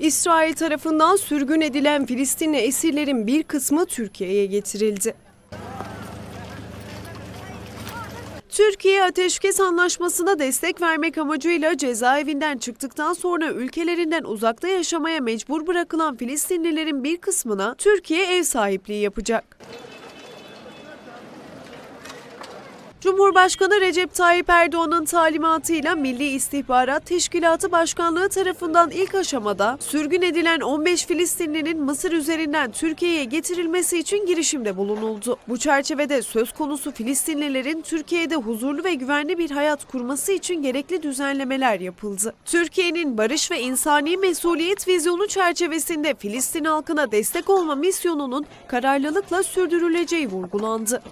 İsrail tarafından sürgün edilen Filistinli esirlerin bir kısmı Türkiye'ye getirildi. Türkiye ateşkes anlaşmasına destek vermek amacıyla cezaevinden çıktıktan sonra ülkelerinden uzakta yaşamaya mecbur bırakılan Filistinlilerin bir kısmına Türkiye ev sahipliği yapacak. Cumhurbaşkanı Recep Tayyip Erdoğan'ın talimatıyla Milli İstihbarat Teşkilatı Başkanlığı tarafından ilk aşamada sürgün edilen 15 Filistinlinin Mısır üzerinden Türkiye'ye getirilmesi için girişimde bulunuldu. Bu çerçevede söz konusu Filistinlilerin Türkiye'de huzurlu ve güvenli bir hayat kurması için gerekli düzenlemeler yapıldı. Türkiye'nin barış ve insani mesuliyet vizyonu çerçevesinde Filistin halkına destek olma misyonunun kararlılıkla sürdürüleceği vurgulandı.